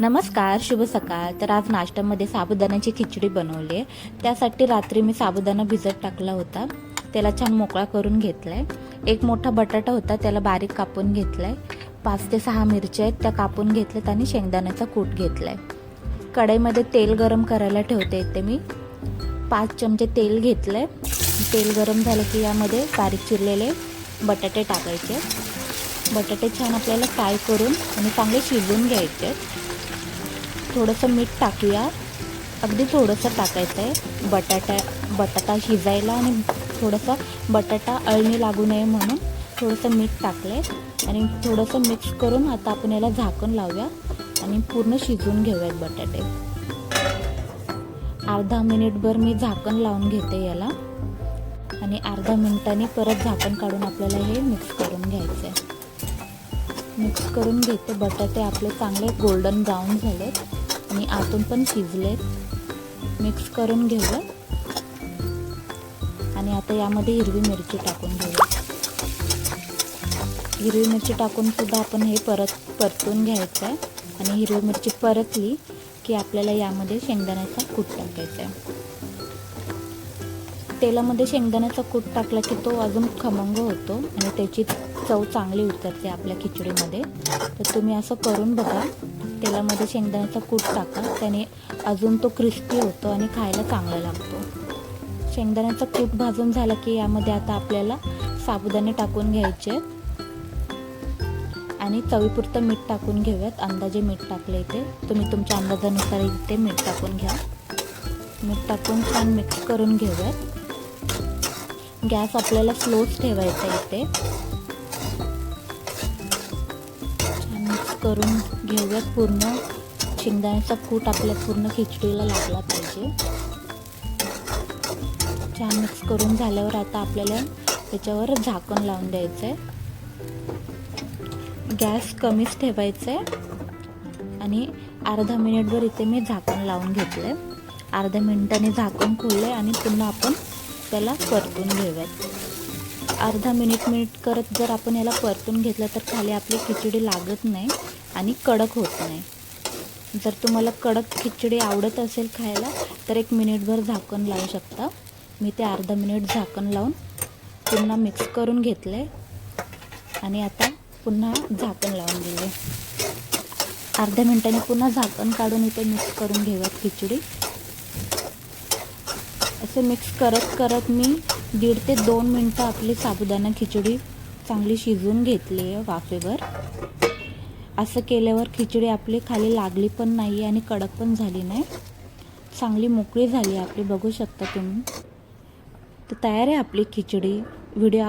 नमस्कार शुभ सकाळ. तर आज नाश्त्यामध्ये साबुदाण्याची खिचडी बनवली आहे. त्यासाठी रात्री मी साबुदाणा भिजत टाकला होता. त्याला छान मोकळा करून घेतला आहे एक मोठा बटाटा होता त्याला बारीक कापून घेतला आहे पाच ते सहा मिरच्या आहेत त्या कापून घेतल्यात आणि शेंगदाण्याचा कूट घेतला आहे कढईमध्ये तेल गरम करायला ठेवते ते मी. पाच चमचे तेल घेतलं आहे तेल गरम झालं की यामध्ये बारीक चिरलेले बटाटे टाकायचे. बटाटे छान आपल्याला फ्राय करून आणि चांगले शिजवून घ्यायचे. आहेत थोडंसं मीठ टाकूया. अगदी थोडंसं टाकायचं आहे बटाटा बटाटा शिजायला आणि थोडंसं बटाटा अळणी लागू नये म्हणून थोडंसं मीठ टाकलं आहे आणि थोडंसं मिक्स करून आता आपण याला झाकण लावूया आणि पूर्ण शिजवून घेऊयात बटाटे. अर्धा मिनिटभर मी झाकण लावून घेते याला. आणि अर्धा मिनिटांनी परत झाकण काढून आपल्याला हे मिक्स करून घ्यायचं आहे मिक्स करून घेते. बटाटे आपले चांगले गोल्डन ब्राऊन झालेत. आणि आतून पण शिजले. मिक्स करून घेऊया. आणि आता यामध्ये हिरवी मिरची टाकून घेऊया. हिरवी मिरची टाकून सुद्धा आपण हे परत परतून घ्यायचं आहे. आणि हिरवी मिरची परतली की आपल्याला यामध्ये शेंगदाण्याचा कूट टाकायचा आहे. तेलामध्ये शेंगदाण्याचा कूट टाकला की तो अजून खमंग होतो आणि त्याची चव चांगली उतरते आपल्या खिचडीमध्ये. तर तुम्ही असं करून बघा. तेलामध्ये शेंगदाण्याचा कूट टाका. त्याने अजून तो क्रिस्पी होतो आणि खायला चांगला लागतो. शेंगदाण्याचा कूट भाजून झाला की यामध्ये आता आपल्याला साबुदाणे टाकून घ्यायचे आणि चवीपुरतं मीठ टाकून घेऊयात. अंदाजे मीठ टाकले इथे. तुम्ही तुमच्या अंदाजानुसार इथे मीठ टाकून घ्या. मीठ टाकून छान मिक्स करून घेऊयात. गॅस आपल्याला स्लोच ठेवायचा इथे. करून घेऊयात पूर्ण शेंगदाण्याचा कूट आपल्या पूर्ण खिचडीला लागला पाहिजे. छान मिक्स करून झाल्यावर आता आपल्याला त्याच्यावर झाकण लावून द्यायचं आहे गॅस कमीच ठेवायचं आहे आणि अर्धा मिनिटभर इथे मी झाकण लावून घेतलं आहे अर्ध्या मिनिटाने झाकण खोललं आणि पुन्हा आपण त्याला परतून घेऊयात. अर्धा मिनिट मिनिट करत जर आपण याला परतून घेतलं तर खाली आपली खिचडी लागत नाही आणि कडक होत नाही. जर तुम्हाला कडक खिचडी आवडत असेल खायला तर एक मिनिटभर झाकण लावू शकता. मी ते अर्धा मिनिट झाकण लावून पुन्हा मिक्स करून घेतलं आहे आणि आता पुन्हा झाकण लावून दिले अर्ध्या मिनटाने पुन्हा झाकण काढून इथे मिक्स करून घेऊयात खिचडी. असं मिक्स करत करत मी दीड ते दोन मिनटं आपली साबुदाणा खिचडी चांगली शिजवून घेतली आहे वाफेवर. असं केल्यावर खिचडी आपली खाली लागली पण नाही आणि कडक पण झाली नाही. चांगली मोकळी झाली आपली बघू शकता तुम्ही. तर तयार आहे आपली खिचडी. व्हिडिओ